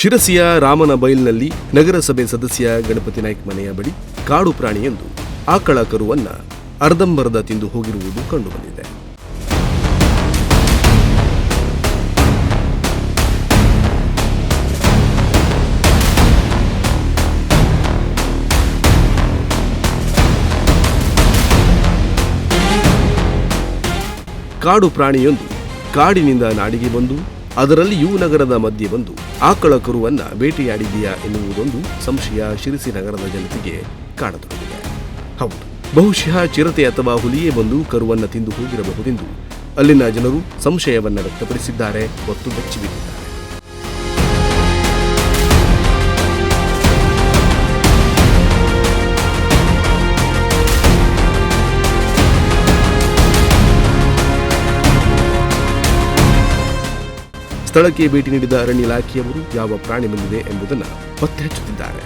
ಶಿರಸಿಯ ರಾಮನ ಬೈಲ್ನಲ್ಲಿ ನಗರಸಭೆ ಸದಸ್ಯ ಗಣಪತಿ ನಾಯ್ಕ ಮನೆಯ ಬಳಿ ಕಾಡು ಪ್ರಾಣಿಯೊಂದು ಆಕಳ ಕರುವನ್ನ ಅರ್ಧಂಬರ್ಧ ತಿಂದು ಹೋಗಿರುವುದು ಕಂಡುಬಂದಿದೆ. ಕಾಡು ಪ್ರಾಣಿಯೊಂದು ಕಾಡಿನಿಂದ ನಾಡಿಗೆ ಬಂದು ಅದರಲ್ಲಿಯೂ ನಗರದ ಮಧ್ಯೆ ಬಂದು ಆಕಳ ಕರುವನ್ನ ಬೇಟೆಯಾಡಿದೆಯಾ ಎನ್ನುವುದೊಂದು ಸಂಶಯ ಶಿರಸಿ ನಗರದ ಜನತೆಗೆ ಕಾಡತೊಡಗಿದೆ ಹೌದು, ಬಹುಶಃ ಚಿರತೆ ಅಥವಾ ಹುಲಿಯೇ ಬಂದು ಕರುವನ್ನು ತಿಂದು ಹೋಗಿರಬಹುದೆಂದು ಅಲ್ಲಿನ ಜನರು ಸಂಶಯವನ್ನ ವ್ಯಕ್ತಪಡಿಸಿದ್ದಾರೆ ಮತ್ತು ಬೆಚ್ಚಿಬಿದ್ದಿದ್ದಾರೆ ಸ್ಥಳಕ್ಕೆ ಭೇಟಿ ನೀಡಿದ ಅರಣ್ಯ ಇಲಾಖೆಯವರು ಯಾವ ಪ್ರಾಣಿ ಬಂದಿದೆ ಎಂಬುದನ್ನು ಪತ್ತೆ ಹಚ್ಚುತ್ತಿದ್ದಾರೆ